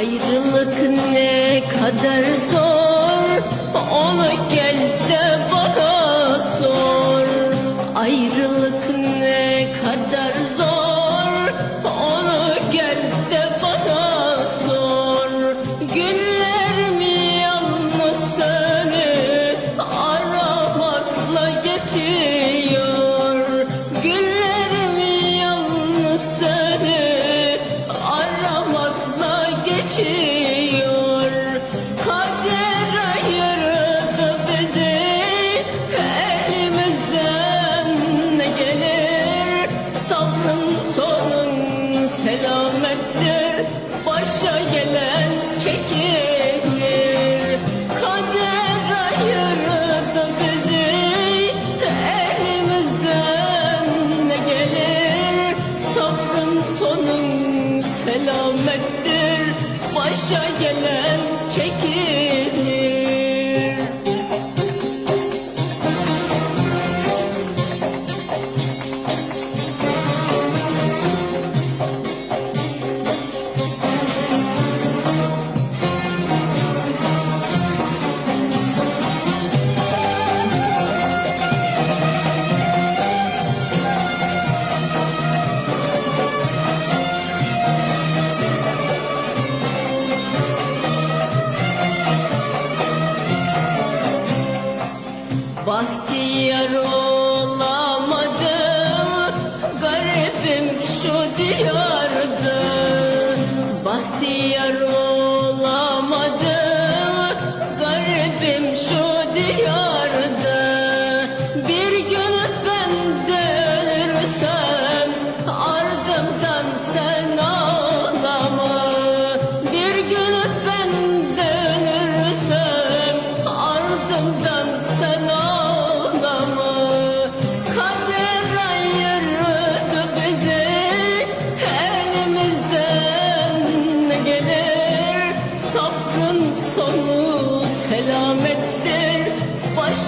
Ayrılık ne kadar selamettir başa gelen çekilir. Kader ayırdı bizi elimizden ne gelir? Sabrın sonun selamettir başa gelen Bahtiyar olamadım. Garibim şu diyarda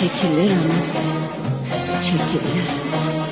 Çekilir ama Çekilir